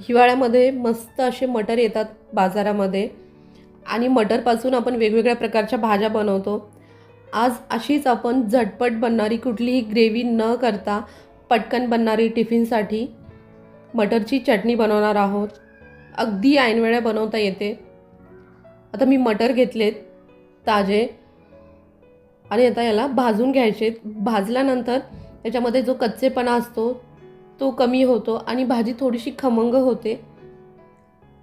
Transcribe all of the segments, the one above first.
हिवाळ्यामध्ये मस्त असे मटर येतात बाजारामध्ये. आणि मटरपासून आपण वेगवेगळ्या प्रकारच्या भाज्या बनवतो. आज अशीच आपण झटपट बनणारी कुठलीही ग्रेव्ही न करता पटकन बनणारी टिफिनसाठी मटरची चटणी बनवणार आहोत. अगदी ऐनवेळा बनवता येते. आता मी मटर घेतलेत ताजे. आणि आता याला भाजून घ्यायचे भाजल्यानंतर त्याच्यामध्ये जो कच्चेपणा असतो तो कमी होतो आणि भाजी थोडीशी खमंग होते.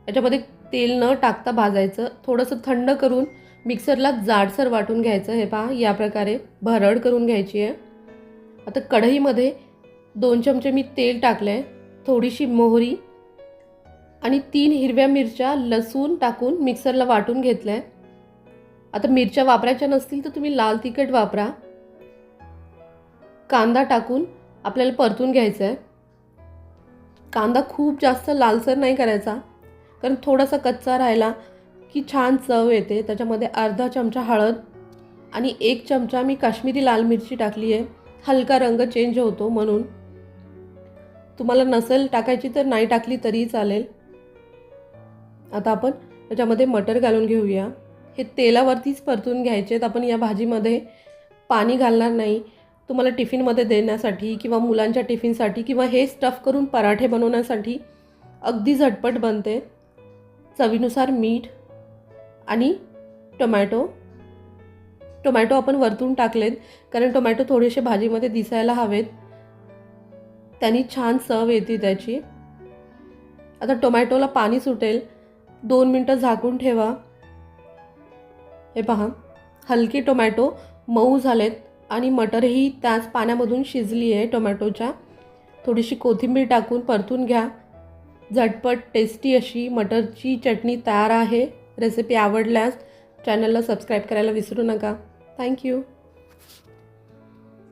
याच्यामध्ये तेल न टाकता भाजायचं. थोडंसं थंड करून मिक्सरला जाडसर वाटून घ्यायचं हे पहा या प्रकारे भरड करून घ्यायची आहे. आता कढईमध्ये दोन चमचे मी तेल टाकलं आहे थोडीशी मोहरी आणि तीन हिरव्या मिरच्या लसूण टाकून मिक्सरला वाटून घेतलं आहे आता मिरच्या वापरायच्या नसतील तर तुम्ही लाल तिखट वापरा. कांदा टाकून आपल्याला परतून घ्यायचं आहे कांदा खूप जास्त लालसर नाही करायचा. कारण थोडासा कच्चा राहिला की छान चव येते. त्याच्यामध्ये अर्धा चमचा हळद आणि एक चमचा मी काश्मीरी लाल मिरची टाकली आहे. हलका रंग चेंज होतो म्हणून. तुम्हाला नसेल टाकायची तर नाही टाकली तरीही चालेल. आता आपण त्याच्यामध्ये मटर घालून घेऊया. हे तेलावरतीच परतून घ्यायचे आहेत आपण या भाजीमध्ये पाणी घालणार नाही. तुम्हाला टिफिनमध्ये देण्यासाठी किंवा मुलांच्या टिफिनसाठी किंवा हे स्टफ करून पराठे बनवण्यासाठी अगदी झटपट बनते. चवीनुसार मीठ आणि टोमॅटो. टोमॅटो आपण वरतून टाकलेत कारण टोमॅटो थोडेसे भाजीमध्ये दिसायला हवेत. त्यांनी छान चव येते त्याची. आता टोमॅटोला पाणी सुटेल. दोन मिनटं झाकून ठेवा. हे पहा हलके टोमॅटो मऊ झालेत. आणि मटरही त्याच पाण्यामधून शिजली आहे टोमॅटोच्या. थोडीशी कोथिंबीर टाकून परतून घ्या. झटपट टेस्टी अशी मटरची चटणी तयार आहे. रेसिपी आवडल्यास चॅनलला सबस्क्राईब करायला विसरू नका. थँक्यू